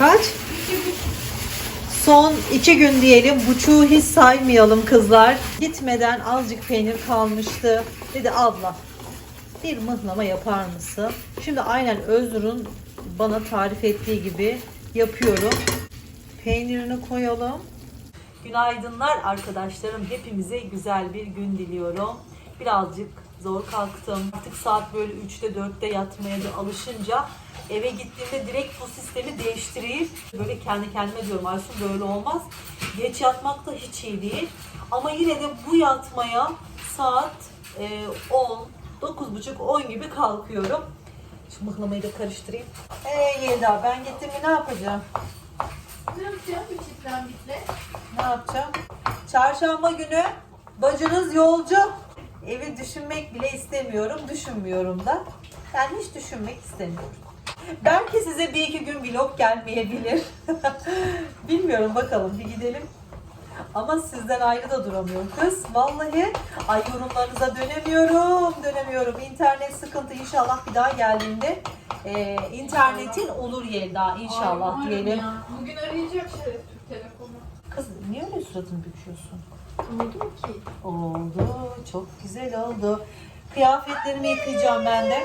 Kaç? Son iki gün diyelim. Buçuğu hiç saymayalım kızlar. Gitmeden azıcık peynir kalmıştı. Dedi abla bir mıhlama yapar mısın? Şimdi aynen Özgür'ün bana tarif ettiği gibi yapıyorum. Peynirini koyalım. Günaydınlar arkadaşlarım. Hepimize güzel bir gün diliyorum. Birazcık zor kalktım. Artık saat böyle 3'te 4'te yatmaya da alışınca eve gittiğimde direkt bu sistemi değiştireyim. Böyle kendi kendime diyorum Aysun böyle olmaz. Geç yatmak da hiç iyi değil. Ama yine de bu yatmaya saat e, 10, 9.30-10 gibi kalkıyorum. Şu mıhlamayı da karıştırayım. Ee Yelda ben gittim mi ne yapacağım? Ne yapacağım içinden bitle? Ne yapacağım? Çarşamba günü bacınız yolcu. Evi düşünmek bile istemiyorum. Düşünmüyorum da. Yani hiç düşünmek istemiyorum. Belki size bir iki gün vlog gelmeyebilir. Bilmiyorum bakalım bir gidelim. Ama sizden ayrı da duramıyorum kız. Vallahi ay yorumlarınıza dönemiyorum. Dönemiyorum. İnternet sıkıntı inşallah bir daha geldiğinde e, internetin olur Yelda inşallah Ay, umarım diyelim. ya. Bugün arayacak Şeref Türk Telekom'u. Kız niye öyle suratını büküyorsun? Oldu mu ki? Oldu. Çok güzel oldu. Kıyafetlerimi yıkayacağım ben de.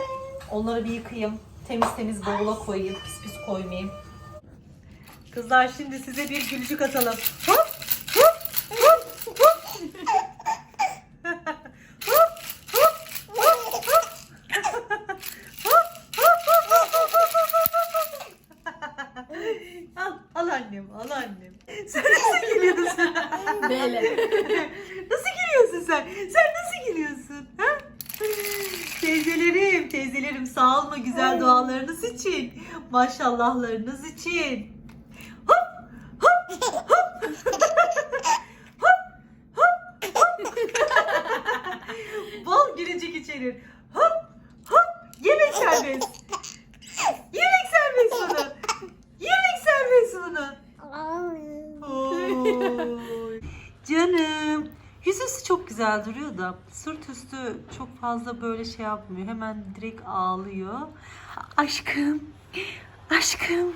Onları bir yıkayayım. Temiz temiz bavula koyayım. Pis pis koymayayım. Kızlar şimdi size bir gülücük atalım. Hop. Al, al annem, al annem. Sen nasıl gülüyorsun? Böyle. Nasıl gülüyorsun sen? Sen nasıl gülüyorsun? Ha? Teyzelerim, teyzelerim sağ olma güzel dualarınız için. Maşallahlarınız için. Hop, hop, hop. hop, hop, hop. Bol gülücük içerir. Hop, hop. Yemek serbest. Yemek serbest bunu. Yemek serbest bunu. Canım. Yüzüstü çok güzel duruyor da sırt üstü çok fazla böyle şey yapmıyor. Hemen direkt ağlıyor. Aşkım. Aşkım.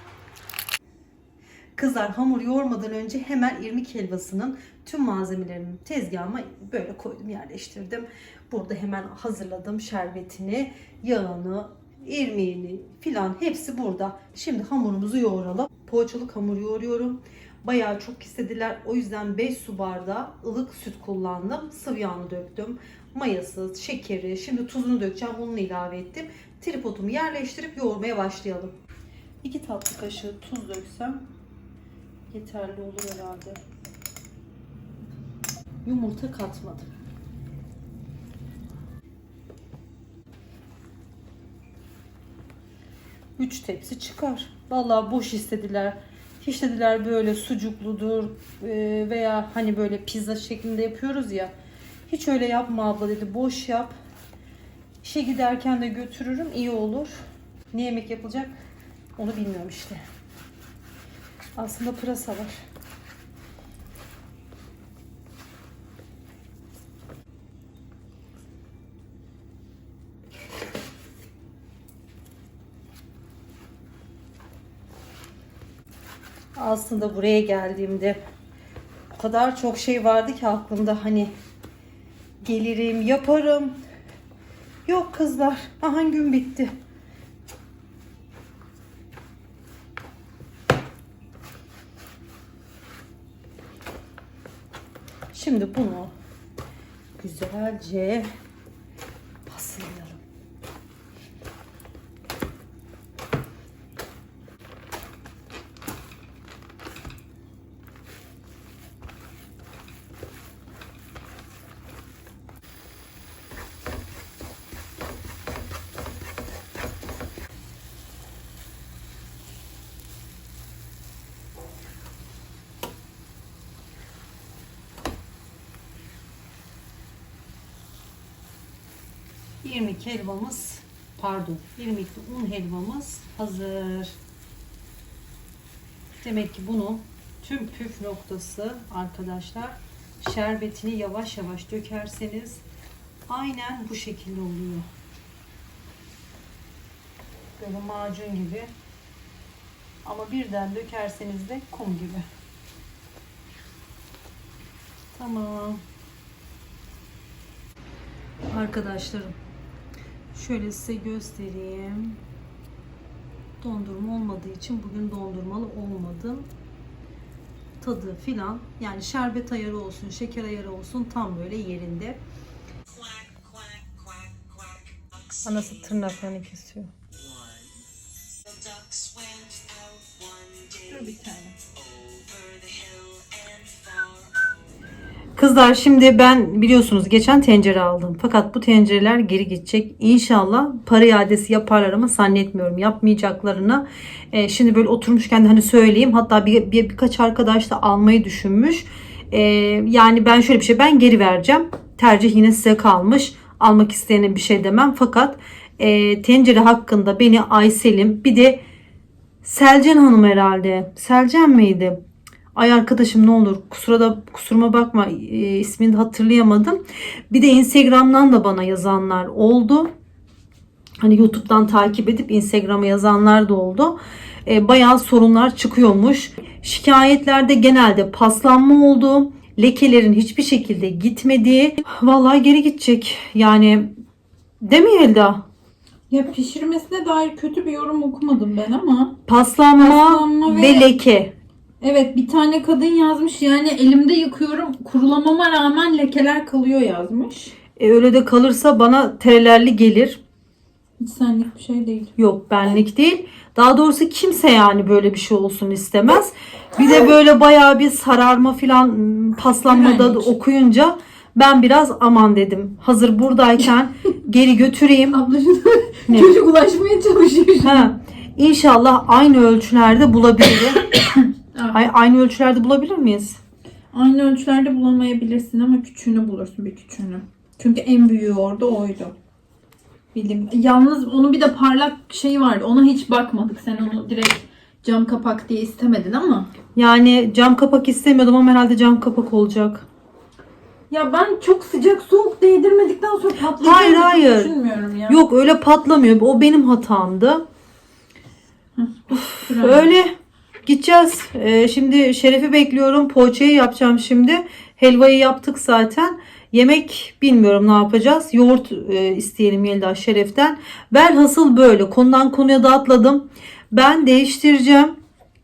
Kızlar hamur yoğurmadan önce hemen irmik helvasının tüm malzemelerini tezgahıma böyle koydum yerleştirdim. Burada hemen hazırladım şerbetini, yağını, irmiğini filan hepsi burada. Şimdi hamurumuzu yoğuralım. Poğaçalık hamur yoğuruyorum. Bayağı çok istediler. O yüzden 5 su bardağı ılık süt kullandım. Sıvı yağını döktüm. Mayası, şekeri, şimdi tuzunu dökeceğim. Bunu ilave ettim. Tripodumu yerleştirip yoğurmaya başlayalım. 2 tatlı kaşığı tuz döksem yeterli olur herhalde. Yumurta katmadım. Üç tepsi çıkar. Vallahi boş istediler. Hiç dediler böyle sucukludur e, veya hani böyle pizza şeklinde yapıyoruz ya. Hiç öyle yapma abla dedi. Boş yap. İşe giderken de götürürüm. iyi olur. Ne yemek yapılacak? Onu bilmiyorum işte. Aslında pırasa var. Aslında buraya geldiğimde o kadar çok şey vardı ki aklımda hani gelirim, yaparım. Yok kızlar. Aha gün bitti. Şimdi bunu güzelce İrmik helvamız pardon irmikli un helvamız hazır. Demek ki bunun tüm püf noktası arkadaşlar şerbetini yavaş yavaş dökerseniz aynen bu şekilde oluyor. Böyle macun gibi Ama birden dökerseniz de kum gibi. Tamam. Arkadaşlarım şöyle size göstereyim. Dondurma olmadığı için bugün dondurmalı olmadım. Tadı filan yani şerbet ayarı olsun, şeker ayarı olsun tam böyle yerinde. Anası tırnaklarını kesiyor. Dur bir tane. Kızlar şimdi ben biliyorsunuz geçen tencere aldım. Fakat bu tencereler geri gidecek. İnşallah para iadesi yaparlar ama zannetmiyorum yapmayacaklarını. Ee, şimdi böyle oturmuşken de hani söyleyeyim. Hatta bir, bir birkaç arkadaş da almayı düşünmüş. Ee, yani ben şöyle bir şey ben geri vereceğim. Tercih yine size kalmış. Almak isteyene bir şey demem. Fakat e, tencere hakkında beni Aysel'im bir de Selcan Hanım herhalde. Selcan mıydı? Ay arkadaşım ne olur kusura da kusuruma bakma e, ismini hatırlayamadım. Bir de Instagram'dan da bana yazanlar oldu. Hani YouTube'dan takip edip Instagram'a yazanlar da oldu. E, bayağı sorunlar çıkıyormuş. Şikayetlerde genelde paslanma oldu. Lekelerin hiçbir şekilde gitmediği. Vallahi geri gidecek. Yani değil mi Elda? Ya pişirmesine dair kötü bir yorum okumadım ben ama. Paslanma, Paslanma ve... ve- leke. Evet bir tane kadın yazmış yani elimde yıkıyorum kurulamama rağmen lekeler kalıyor yazmış. E, öyle de kalırsa bana terelerli gelir. Hiç senlik bir şey değil. Yok benlik değil. Daha doğrusu kimse yani böyle bir şey olsun istemez. Bir de böyle bayağı bir sararma filan paslanmada da Benlik. okuyunca ben biraz aman dedim. Hazır buradayken geri götüreyim. Ablacığım Ne? çocuk ulaşmaya çalışıyor. Ha, İnşallah aynı ölçülerde bulabilirim. Ay- aynı ölçülerde bulabilir miyiz? Aynı ölçülerde bulamayabilirsin ama küçüğünü bulursun bir küçüğünü. Çünkü en büyüğü orada oydu. Bildim. Yalnız onun bir de parlak şeyi vardı. Ona hiç bakmadık. Sen onu direkt cam kapak diye istemedin ama. Yani cam kapak istemiyordum ama herhalde cam kapak olacak. Ya ben çok sıcak soğuk değdirmedikten sonra patlayacağını Hayır, hayır. düşünmüyorum ya. Yok öyle patlamıyor. O benim hatamdı. Şuraya. Öyle gideceğiz. Ee, şimdi Şeref'i bekliyorum. Poğaçayı yapacağım şimdi. Helvayı yaptık zaten. Yemek bilmiyorum ne yapacağız. Yoğurt e, isteyelim Yelda Şeref'ten. Velhasıl böyle. Konudan konuya da atladım. Ben değiştireceğim.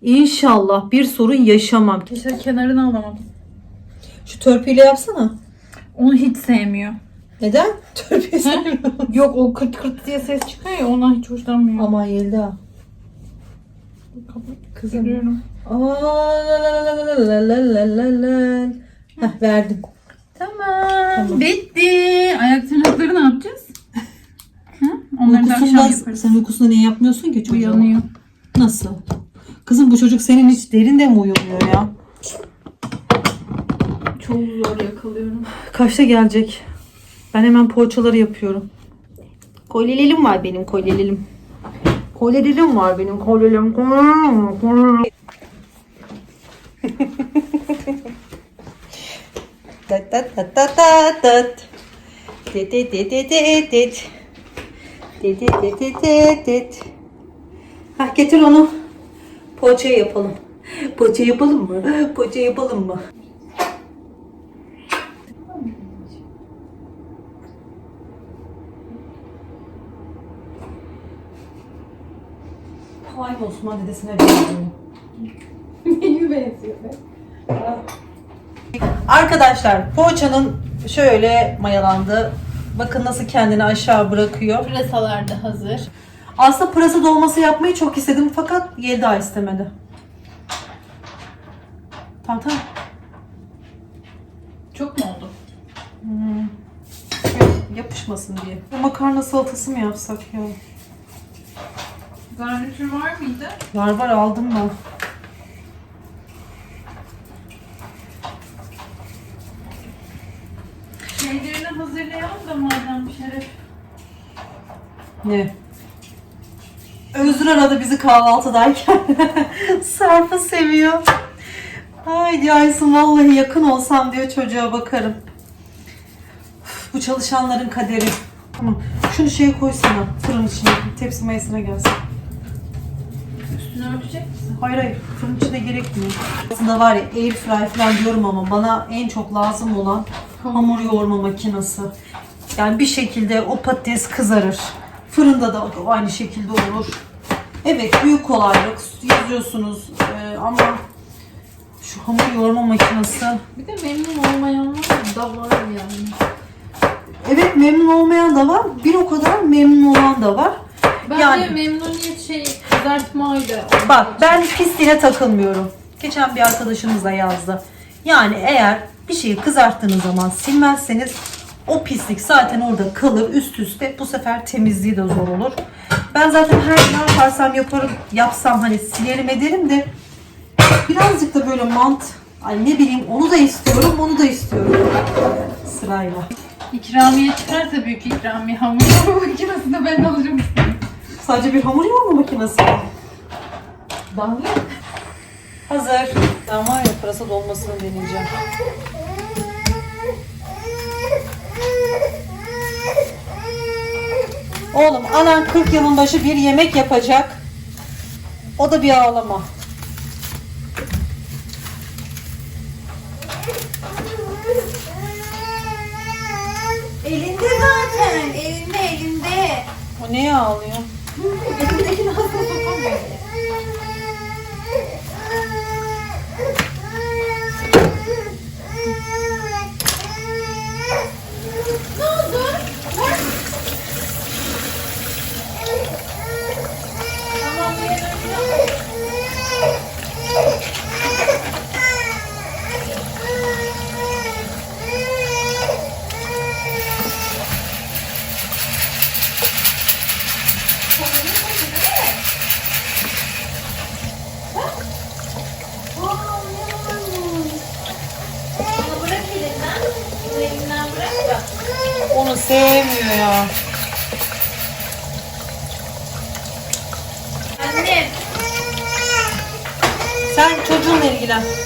İnşallah bir sorun yaşamam. İşte kenarını alamadım. Şu törpüyle yapsana. Onu hiç sevmiyor. Neden? Törpüyü Yok o kırt kırt diye ses çıkıyor ya ondan hiç hoşlanmıyor. Aman Yelda. Kızım. Görüyorum. Aa, la la la la la la la la la. Heh, verdim. Tamam. Bitti. Ayak tırnakları ne yapacağız? Hı? Onları da akşam Uykusundan, yaparız. sen uykusunda niye yapmıyorsun ki çocuğu? Uyanıyor. Nasıl? Kızım bu çocuk senin hiç derinde mi uyumuyor ya? Çok zor yakalıyorum. Kaçta gelecek? Ben hemen poğaçaları yapıyorum. Kolyelerim var benim kolyelerim. Kolyelerim var benim kolyelerim. Tat tat tat tat tat tat. Dit dit dit dit dit dit. Dit dit dit dit dit dit. Hah getir onu. Poğaça yapalım. Poğaça yapalım mı? Poğaça yapalım mı? Aynı Osman dedesine benziyor. Neyi benziyor be? Arkadaşlar poğaçanın şöyle mayalandı. Bakın nasıl kendini aşağı bırakıyor. Pırasalar da hazır. Aslında pırasa dolması yapmayı çok istedim fakat Yelda istemedi. Tamam tamam. Çok mu oldu? Yapışmasın diye. Makarna salatası mı yapsak ya? Garnitür var mıydı? Var var aldım ben. Şeylerini hazırlayalım da madem şeref. Ne? Özür aradı bizi kahvaltıdayken. Sarp'ı seviyor. Haydi Aysun vallahi yakın olsam diyor çocuğa bakarım. Üf, Bu çalışanların kaderi. Tamam. Şunu şeye koysana. Fırın içine. Tepsi mayasına gelsin. Hayır hayır fırın içine gerekmiyor. Aslında var ya air fry falan diyorum ama bana en çok lazım olan hamur yoğurma makinesi. Yani bir şekilde o patates kızarır. Fırında da aynı şekilde olur. Evet büyük kolaylık yazıyorsunuz Ee, ama şu hamur yoğurma makinesi Bir de memnun olmayanlar da var yani. evet memnun olmayan da var bir o kadar memnun olan da var. Bence Yani- memnuniyet şey kızartmayla. Bak ben pisliğine takılmıyorum. Geçen bir arkadaşımız da yazdı. Yani eğer bir şeyi kızarttığınız zaman silmezseniz o pislik zaten orada kalır üst üste. Bu sefer temizliği de zor olur. Ben zaten her ne yaparsam yaparım, yapsam hani silerim ederim de birazcık da böyle mant, ay ne bileyim onu da istiyorum, onu da istiyorum. Sırayla. İkramiye çıkarsa büyük ikramiye hamur yoğurma makinesi de ben alırım. Sadece bir hamur yoğurma makinesi. Daha ne? Hazır. Ben var ya pırasa dolmasını deneyeceğim. Oğlum anan 40 yılın başı bir yemek yapacak. O da bir ağlama. Elinde zaten. Elinde elinde. O neye ağlıyor? なるほど。Obrigada.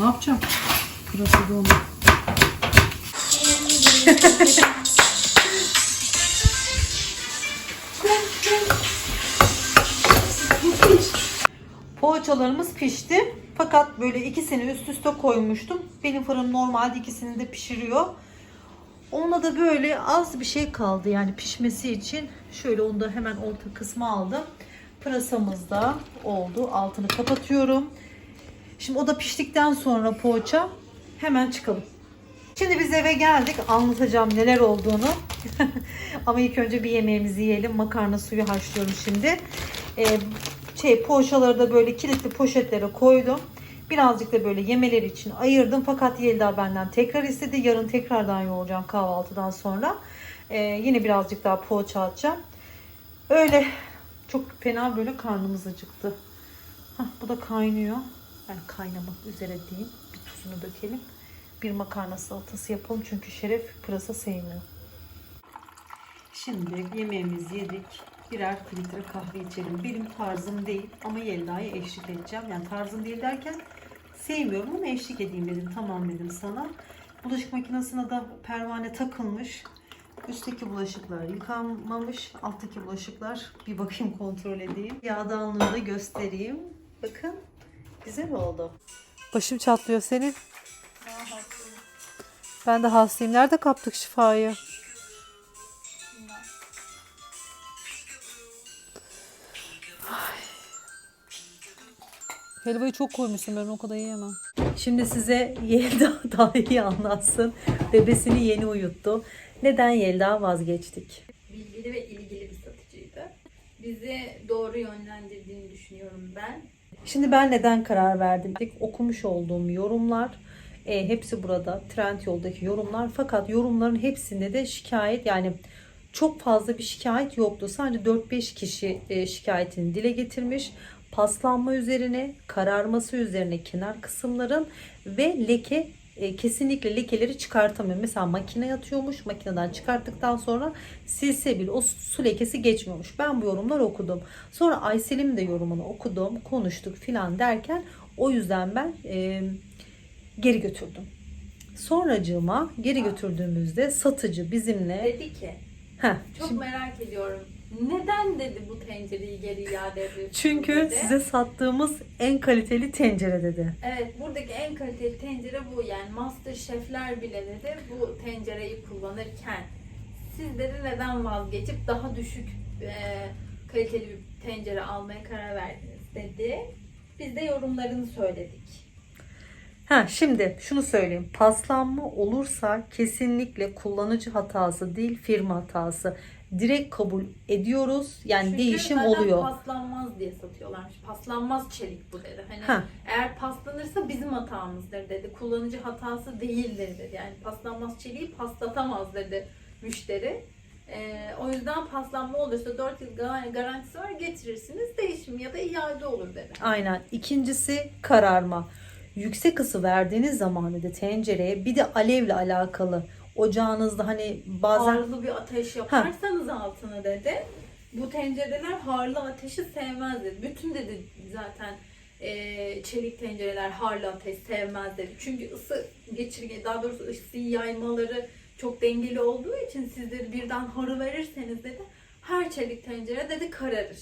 Ne yapacağım? Pırasa dolma. Poğaçalarımız pişti. Fakat böyle ikisini üst üste koymuştum. Benim fırın normalde ikisini de pişiriyor. Ona da böyle az bir şey kaldı yani pişmesi için. Şöyle onu da hemen orta kısmı aldım. Pırasamız da oldu. Altını kapatıyorum. Şimdi o da piştikten sonra poğaça hemen çıkalım. Şimdi biz eve geldik. Anlatacağım neler olduğunu. Ama ilk önce bir yemeğimizi yiyelim. Makarna suyu haşlıyorum şimdi. Ee, şey poğaçaları da böyle kilitli poşetlere koydum. Birazcık da böyle yemeleri için ayırdım. Fakat Yelda benden tekrar istedi. Yarın tekrardan yoğuracağım kahvaltıdan sonra. Ee, yine birazcık daha poğaça atacağım. Öyle çok fena böyle karnımız acıktı. Hah, bu da kaynıyor. Yani kaynamak üzere diyeyim. Bir tuzunu dökelim. Bir makarna salatası yapalım. Çünkü Şeref pırasa sevmiyor. Şimdi yemeğimizi yedik. Birer filtre kahve içelim. Benim tarzım değil ama Yelda'ya eşlik edeceğim. Yani tarzım değil derken sevmiyorum ama eşlik edeyim dedim. Tamam dedim sana. Bulaşık makinesine de pervane takılmış. Üstteki bulaşıklar yıkanmamış. Alttaki bulaşıklar bir bakayım kontrol edeyim. Yağdanlığını da göstereyim. Bakın güzel oldu. Başım çatlıyor senin. Ben de hastayım. Nerede kaptık şifayı? Ay. Helvayı çok koymuşsun ben o kadar yiyemem. Şimdi size Yelda daha iyi anlatsın. Bebesini yeni uyuttu. Neden Yelda vazgeçtik? Bilgili ve ilgili bir satıcıydı. Bizi doğru yönlendirdiğini düşünüyorum ben. Şimdi ben neden karar verdim? Okumuş olduğum yorumlar e, hepsi burada Trendyol'daki yorumlar fakat yorumların hepsinde de şikayet yani çok fazla bir şikayet yoktu. Sadece 4-5 kişi e, şikayetini dile getirmiş. Paslanma üzerine, kararması üzerine kenar kısımların ve leke e, kesinlikle lekeleri çıkartamıyor. Mesela makine atıyormuş. Makineden çıkarttıktan sonra silse bile o su lekesi geçmiyormuş. Ben bu yorumları okudum. Sonra Aysel'in de yorumunu okudum. Konuştuk filan derken o yüzden ben e, geri götürdüm. Sonracığıma geri götürdüğümüzde satıcı bizimle Dedi ki Heh, çok şimdi- merak ediyorum. Neden dedi bu tencereyi geri iade ediyorsun çünkü dedi. size sattığımız en kaliteli tencere dedi. Evet buradaki en kaliteli tencere bu yani master şefler bile dedi bu tencereyi kullanırken siz dedi neden vazgeçip daha düşük e, kaliteli bir tencere almaya karar verdiniz dedi. Biz de yorumlarını söyledik. Ha şimdi şunu söyleyeyim. Paslanma olursa kesinlikle kullanıcı hatası değil firma hatası. Direkt kabul ediyoruz. Yani Çünkü değişim zaten oluyor. paslanmaz diye satıyorlarmış. Paslanmaz çelik bu dedi. Hani Ha. eğer paslanırsa bizim hatamızdır dedi. Kullanıcı hatası değildir dedi. Yani paslanmaz çeliği paslatamaz dedi müşteri. Ee, o yüzden paslanma olursa 4 yıl gar- garantisi var getirirsiniz değişim ya da iade olur dedi. Aynen. İkincisi kararma. Yüksek ısı verdiğiniz zaman dedi tencereye bir de alevle alakalı. Ocağınızda hani bazen Harlı bir ateş yaparsanız altına dedi. Bu tencereler harlı ateşi sevmez dedi. Bütün dedi zaten e, çelik tencereler harlı ateş sevmez dedi. Çünkü ısı geçirge daha doğrusu ısıyı yaymaları çok dengeli olduğu için siz dedi birden harı verirseniz dedi her çelik tencere dedi kararır.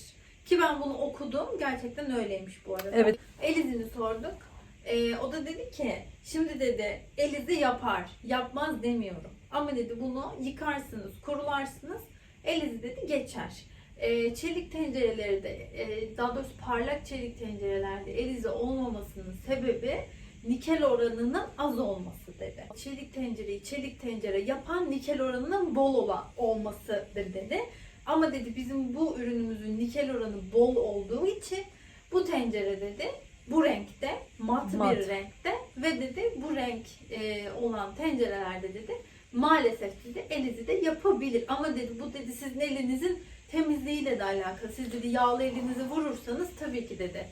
Ki ben bunu okudum. Gerçekten öyleymiş bu arada. Evet. Elizini sorduk. Ee, o da dedi ki şimdi dedi Elizi yapar. Yapmaz demiyorum. Ama dedi bunu yıkarsınız, kurularsınız. Elizi dedi geçer. Ee, çelik tencereleri e, daha doğrusu parlak çelik tencerelerde elizi olmamasının sebebi nikel oranının az olması dedi. Çelik tencereyi çelik tencere yapan nikel oranının bol olan olmasıdır dedi. Ama dedi bizim bu ürünümüzün nikel oranı bol olduğu için bu tencere dedi bu renkte mat, Mat. bir renkte ve dedi bu renk e, olan tencerelerde dedi maalesef dedi elizi de yapabilir. Ama dedi bu dedi sizin elinizin temizliğiyle de alakalı. Siz dedi yağlı elinizi vurursanız tabii ki dedi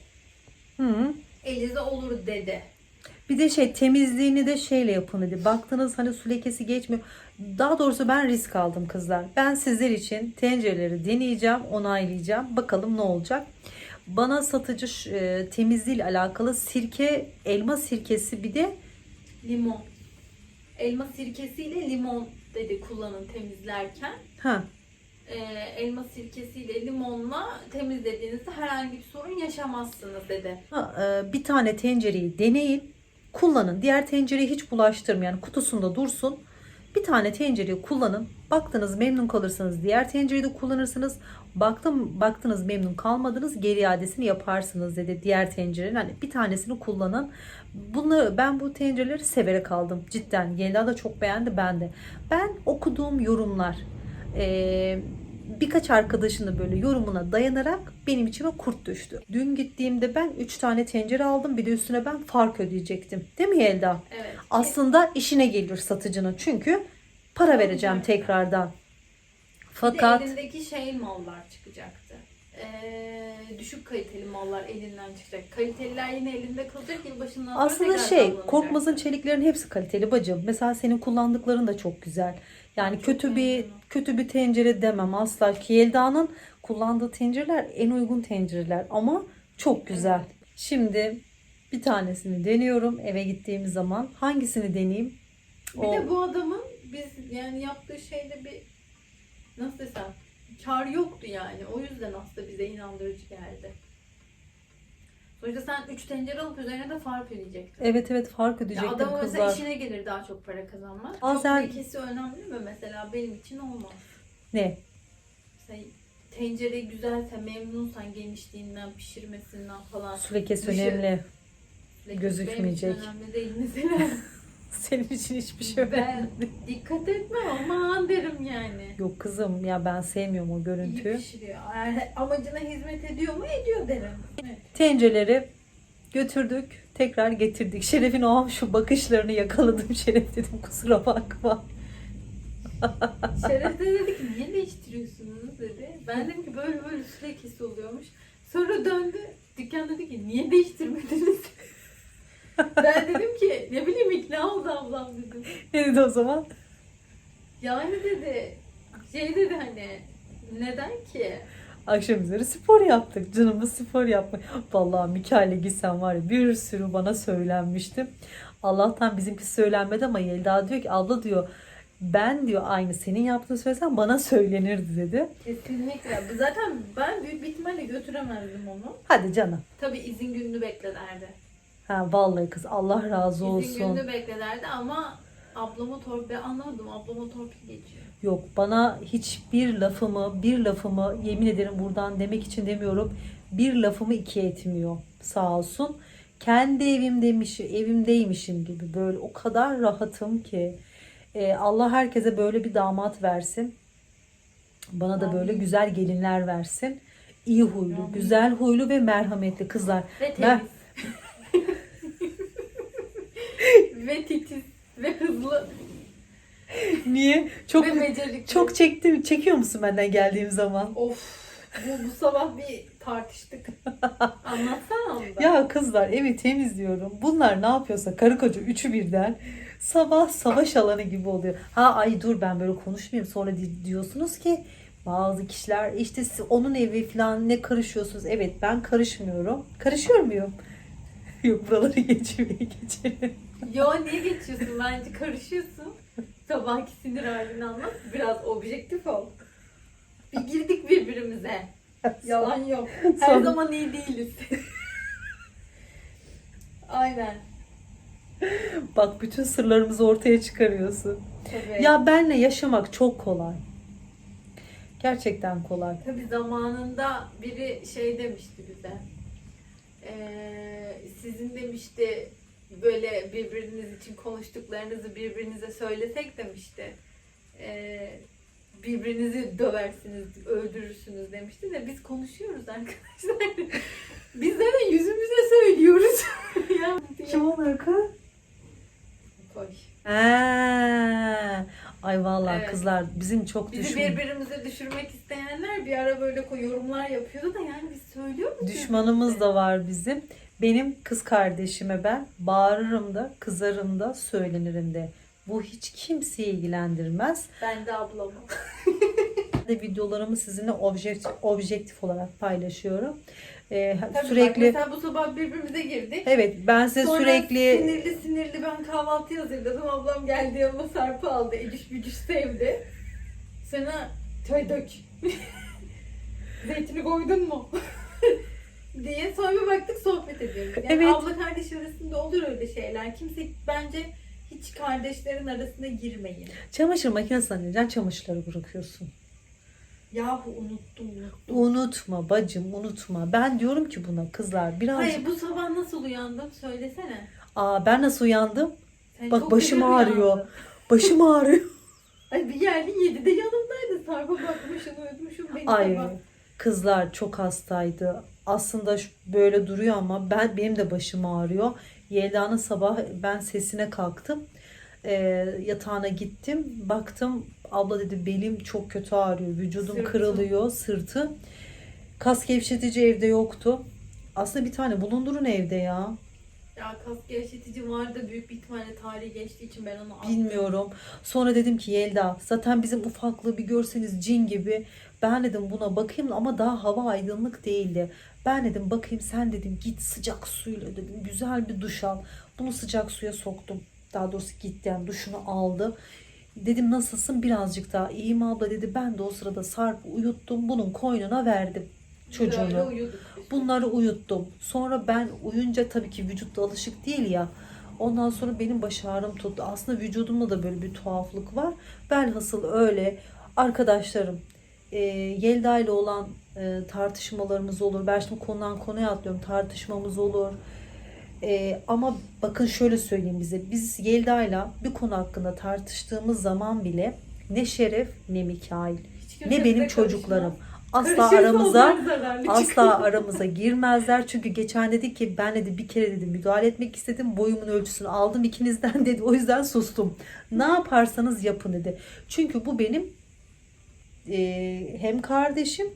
Hı. elizi olur dedi. Bir de şey temizliğini de şeyle yapın dedi. Baktınız hani su lekesi geçmiyor. Daha doğrusu ben risk aldım kızlar. Ben sizler için tencereleri deneyeceğim, onaylayacağım. Bakalım ne olacak. Bana satıcı e, temizliğiyle alakalı sirke, elma sirkesi bir de Limon. Elma sirkesiyle limon dedi kullanın temizlerken. ha Ee, elma sirkesiyle limonla temizlediğinizde herhangi bir sorun yaşamazsınız dedi. Ha, e, bir tane tencereyi deneyin, kullanın. Diğer tencereyi hiç bulaştırmayın. Yani kutusunda dursun. Bir tane tencereyi kullanın. Baktınız memnun kalırsanız diğer tencereyi de kullanırsınız. Baktım baktınız memnun kalmadınız geri iadesini yaparsınız dedi diğer tencerenin. Hani bir tanesini kullanın. Bunu ben bu tencereleri severek aldım cidden. Yelda da çok beğendi ben de. Ben okuduğum yorumlar eee, birkaç arkadaşın da böyle yorumuna dayanarak benim içime kurt düştü. Dün gittiğimde ben 3 tane tencere aldım. Bir de üstüne ben fark ödeyecektim. Değil mi Yelda? Evet. Aslında işine gelir satıcının. Çünkü para vereceğim tekrardan. Fakat Bir de elindeki şey mallar çıkacaktı. Ee, düşük kaliteli mallar elinden çıkacak. Kaliteliler yine elinde kalacak. Yılbaşından sonra aslında tekrar şey damlanacak. Korkmaz'ın çeliklerin hepsi kaliteli bacım. Mesela senin kullandıkların da çok güzel. Yani Çok kötü bir kötü bir tencere demem asla. Ki Yelda'nın kullandığı tencereler en uygun tencereler ama çok güzel. Şimdi bir tanesini deniyorum eve gittiğimiz zaman. Hangisini deneyeyim? Bir O- de bu adamın biz yani yaptığı şeyde bir nasıl desem kar yoktu yani. O yüzden aslında bize inandırıcı geldi. Sonuçta sen 3 tencere alıp üzerine de fark ödeyecektin. Evet evet fark Ya ödeyecektim adamın mesela kızlar. işine gelir daha çok para kazanmak. Bazen- Çok lekesi önemli mi mesela benim için olmaz. Ne? Mesela tencere güzelse memnunsan genişliğinden, pişirmesinden falan. Su lekesi önemli. Lekesi gözükmeyecek. Önemli değil mesela. Senin için hiçbir şey ben önemli. dikkat etmem aman derim yani. Yok kızım ya ben sevmiyorum o İyi görüntüyü. pişiriyor. Eğer amacına hizmet ediyor mu? Ediyor derim. Evet. Tencereleri götürdük. Tekrar getirdik. Şeref'in o an şu bakışlarını yakaladım. Şeref dedim kusura bakma. Şeref de dedi ki niye değiştiriyorsunuz dedi. Ben dedim ki böyle böyle su lekesi oluyormuş. Sonra döndü dükkan dedi ki niye değiştirmediniz? ben dedim ki ne bileyim ikna oldu ablam dedim. Ne dedi o zaman? Yani dedi şey dedi hani neden ki? Akşam üzeri spor yaptık. Canımız spor yapmak. Vallahi Mikail'e gitsem var ya bir sürü bana söylenmişti. Allah'tan bizimki söylenmedi ama Yelda diyor ki abla diyor ben diyor aynı senin yaptığını söylesen bana söylenirdi dedi. Kesinlikle. Zaten ben büyük bir ihtimalle götüremezdim onu. Hadi canım. Tabii izin gününü beklerdi. Ha vallahi kız Allah razı olsun. gününü beklerdi ama ablama torpil anlamadım. Ablama torpil geçiyor. Yok bana hiçbir lafımı bir lafımı yemin ederim buradan demek için demiyorum. Bir lafımı iki etmiyor sağ olsun. Kendi evimdemiş, evimdeymişim gibi böyle o kadar rahatım ki. Ee, Allah herkese böyle bir damat versin. Bana da böyle güzel gelinler versin. İyi huylu, Amin. güzel huylu ve merhametli kızlar. Ve Ben- temiz. Ve titiz. Ve hızlı. Niye? Çok ve becerikli. çok çektim. Çekiyor musun benden geldiğim zaman? Of. Bu, bu sabah bir tartıştık. Anlatsana onu da. Ya kızlar evi temizliyorum. Bunlar ne yapıyorsa karı koca üçü birden sabah savaş alanı gibi oluyor. Ha ay dur ben böyle konuşmayayım sonra di- diyorsunuz ki bazı kişiler işte onun evi falan ne karışıyorsunuz? Evet ben karışmıyorum. Karışıyor muyum? Yok buraları geçmeye geçelim. Yo niye geçiyorsun? Bence karışıyorsun. Sabahki sinir halini anlat. Biraz objektif ol. Bir girdik birbirimize. Yalan yok. Her Sonra- zaman iyi değiliz. Aynen. Bak bütün sırlarımızı ortaya çıkarıyorsun. Tabii. Ya benle yaşamak çok kolay. Gerçekten kolay. Tabii zamanında biri şey demişti bize. Ee, sizin demişti böyle birbiriniz için konuştuklarınızı birbirinize söylesek demişti. Ee, birbirinizi döversiniz, öldürürsünüz demişti de biz konuşuyoruz arkadaşlar. biz zaten yüzümüze söylüyoruz. Kim onlar kız? Koy. Ha. Ay vallahi Evet. kızlar bizim çok Bizi düşün birbirimize düşürmek isteyenler bir ara böyle yorumlar yapıyordu da yani biz söylüyor muyuz? düşmanımız da var bizim. Benim kız kardeşime ben bağırırım da, kızarım da, söylenirim de. Bu hiç kimseyi ilgilendirmez. Ben de ablamı. De videolarımı sizinle objektif, objektif olarak paylaşıyorum. Ee, Tabii bak sürekli mesela bu sabah birbirimize girdik. Evet, ben size Sonra sürekli sinirli sinirli ben kahvaltı hazırladım. Ablam geldi yanıma sarpı aldı. Eciş bücüş sevdi. Sana çay dök. Zeytini koydun mu? diye sonra bir baktık sohbet ediyoruz. Yani Evet. abla kardeş arasında olur öyle şeyler. Kimse bence hiç kardeşlerin arasına girmeyin. çamaşır makinesine neden çamaşırları bırakıyorsun? Yahu unuttum unuttum. Unutma bacım, unutma. Ben diyorum ki buna kızlar birazcık... Hayır bu sabah nasıl uyandım söylesene. Aa ben nasıl uyandım? Sen Bak başım ağrıyor. uyandın. Başım ağrıyor. Ay bir geldin 7'de yanımdaydın. Sarpa bakmışsın uyutmuşum beni Ay sabah. kızlar çok hastaydı. Aslında böyle duruyor ama ben benim de başım ağrıyor. Yelda'nın sabah ben sesine kalktım. Ee, yatağına gittim. Baktım abla dedi belim çok kötü ağrıyor. Vücudum Sırtı. kırılıyor. Sırtı. Kas gevşetici evde yoktu. Aslında bir tane bulundurun evde ya. Ya kas gevşetici vardı büyük bir ihtimalle tarihi geçtiği için ben onu aldım. Bilmiyorum. Sonra dedim ki Yelda zaten bizim ufaklığı bir görseniz cin gibi. Ben dedim buna bakayım ama daha hava aydınlık değildi. Ben dedim bakayım sen dedim git sıcak suyla dedim güzel bir duş al. Bunu sıcak suya soktum. Daha doğrusu gitti yani duşunu aldı. Dedim nasılsın birazcık daha iyiyim abla dedi. Ben de o sırada Sarp'ı uyuttum. Bunun koynuna verdim Böyle çocuğunu. uyuduk biz. Bunları uyuttum. Sonra ben uyunca tabii ki vücut da alışık değil ya. Ondan sonra benim baş ağrım tuttu. Aslında vücudumda da böyle bir tuhaflık var. Velhasıl öyle arkadaşlarım e, Yelda ile olan e, tartışmalarımız olur. Ben şimdi konudan konuya atlıyorum. Tartışmamız olur. E, ama bakın şöyle söyleyeyim bize. Biz Yelda ile bir konu hakkında tartıştığımız zaman bile ne Şeref ne Mikail ne benim çocuklarım. karışmaz. Asla Karışırsa aramıza asla çıkıyor. aramıza girmezler. Çünkü geçen dedi ki ben dedi bir kere dedi müdahale etmek istedim. Boyumun ölçüsünü aldım ikinizden dedi. O yüzden sustum. Ne yaparsanız yapın dedi. Çünkü bu benim e, hem kardeşim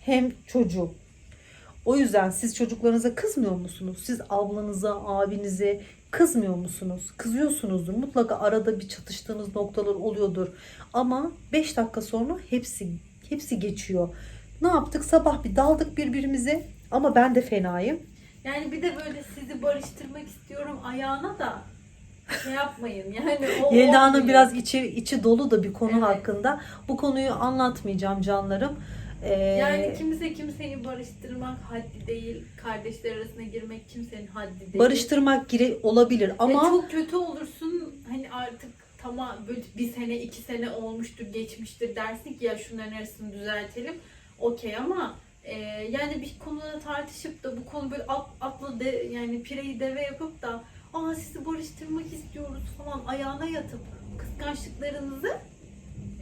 hem çocuğum. O yüzden siz çocuklarınıza kızmıyor musunuz? Siz ablanıza, abinize kızmıyor musunuz? Kızıyorsunuzdur. Mutlaka arada bir çatıştığınız noktalar oluyordur. Ama 5 dakika sonra hepsi hepsi geçiyor. Ne yaptık? Sabah bir daldık birbirimize. Ama ben de fenayım. Yani bir de böyle sizi barıştırmak istiyorum ayağına da şey yapmayın. Yani o Yelda'nın olmuyor. biraz içi içi dolu da bir konu Evet. hakkında. Bu konuyu anlatmayacağım canlarım. Ee, Yani kimse kimseyi barıştırmak haddi değil. Kardeşler arasına girmek kimsenin haddi değil. barıştırmak gire olabilir Ama ama çok kötü olursun. Hani artık tamam bir sene iki sene olmuştur geçmiştir dersin ki ya şunların arasını düzeltelim. Okey ama e, yani bir konuda tartışıp da bu konu böyle at, atla de, yani pireyi deve yapıp da aa sizi barıştırmak istiyoruz falan ayağına yatıp kıskançlıklarınızı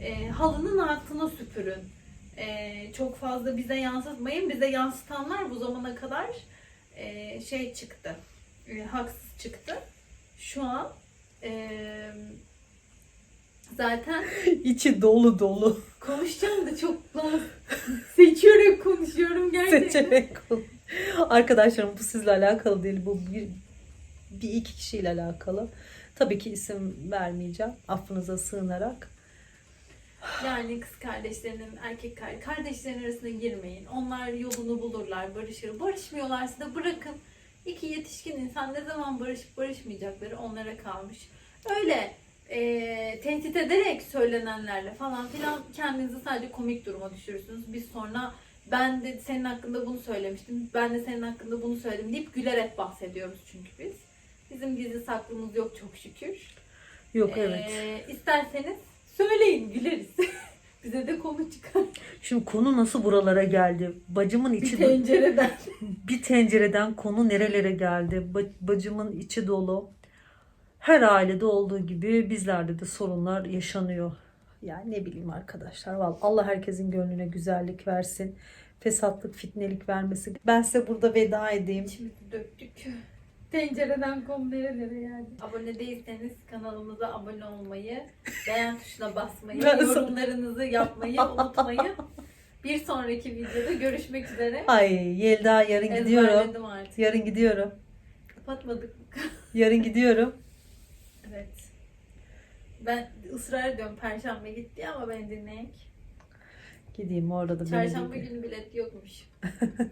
e, halının altına süpürün. E, çok fazla bize yansıtmayın. Bize yansıtanlar bu zamana kadar e, şey çıktı. E, haksız çıktı. Şu an e, zaten içi dolu dolu. konuşacağım da çok seçiyorum konuşuyorum gerçekten. Seçerek konu. Arkadaşlarım bu sizle alakalı değil. Bu bir, bir iki kişiyle alakalı. Tabii ki isim vermeyeceğim. Affınıza sığınarak. Yani kız kardeşlerinin erkek kar- kardeşlerin arasına girmeyin. Onlar yolunu bulurlar, barışır. Barışmıyorlarsa da bırakın. İki yetişkin insan ne zaman barışıp barışmayacakları onlara kalmış. Öyle e, tehdit ederek söylenenlerle falan filan kendinizi sadece komik duruma düşürürsünüz. Biz sonra ben de senin hakkında bunu söylemiştim, ben de senin hakkında bunu söyledim deyip gülerek bahsediyoruz çünkü biz. Bizim gizli saklımız yok çok şükür. Yok evet. Ee, isterseniz söyleyin güleriz. Bize de konu çıkar. Şimdi konu nasıl buralara geldi? Bacımın Bir içi tencereden. bir tencereden konu nerelere geldi? Ba- Bacımın içi dolu. Her ailede olduğu gibi bizlerde de sorunlar yaşanıyor. Yani ne bileyim arkadaşlar. Vallahi Allah herkesin gönlüne güzellik versin. Fesatlık, fitnelik vermesin. Ben size burada veda edeyim. İçimizi döktük. Tencereden konu nerelere geldi. Abone değilseniz kanalımıza abone olmayı, beğen tuşuna basmayı, yorumlarınızı yapmayı unutmayın. Bir sonraki videoda görüşmek üzere. Ay Yelda yarın gidiyorum. Ezberledim artık. Yarın gidiyorum. Kapatmadık mı? Yarın gidiyorum. Ben ısrar ediyorum Perşembe gitti ama beni dinleyek. Gideyim orada da Çarşamba günü bilet yokmuş.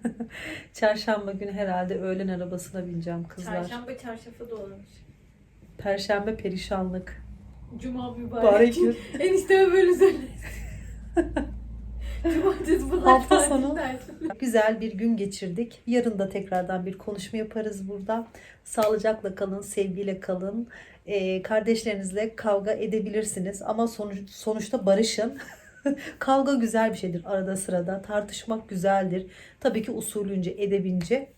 Çarşamba günü herhalde öğlen arabasına bineceğim kızlar. Çarşamba çarşafı dolanmış. Perşembe perişanlık. Cuma Mübarek gün. Enişteme böyle söyle. Cumartesi pazar Hafta sonu. Güzel bir gün geçirdik. Yarın da tekrardan bir konuşma yaparız burada. Sağlıcakla kalın, sevgiyle kalın. Ee, kardeşlerinizle kavga edebilirsiniz ama sonuç, sonuçta barışın. kavga güzel bir şeydir arada sırada. Tartışmak güzeldir. Tabii ki usulünce, edebince.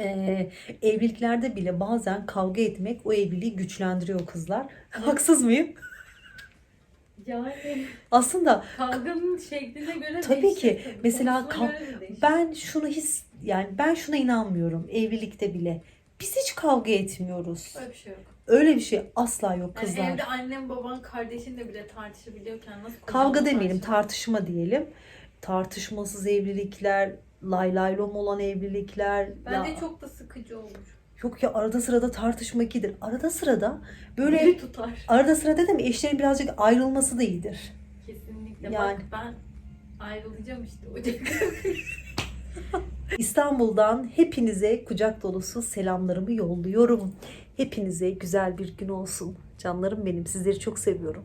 Ee, evliliklerde bile bazen kavga etmek o evliliği güçlendiriyor kızlar. Haksız mıyım? Yani Aslında kavganın şekline göre Tabii değişir ki. tabii. Mesela kav-. Ben şunu his yani ben şuna inanmıyorum evlilikte bile. Biz hiç kavga etmiyoruz. Öyle bir şey yok. Öyle bir şey asla yok Yani kızlar. evde annem baban kardeşinle bile tartışabiliyorken nasıl Kavga demeyelim, tartışma diyelim. Tartışmasız evlilikler, lay lay lom olan evlilikler. Bence ya, çok da sıkıcı olur. Yok ya arada sırada tartışmak iyidir. Arada sırada böyle Biri tutar. arada sırada dedim eşlerin birazcık ayrılması da iyidir. Kesinlikle. Yani. Bak ben ayrılacağım işte Ocak. İstanbul'dan hepinize kucak dolusu selamlarımı yolluyorum. Hepinize güzel bir gün olsun. Canlarım benim. Sizleri çok seviyorum.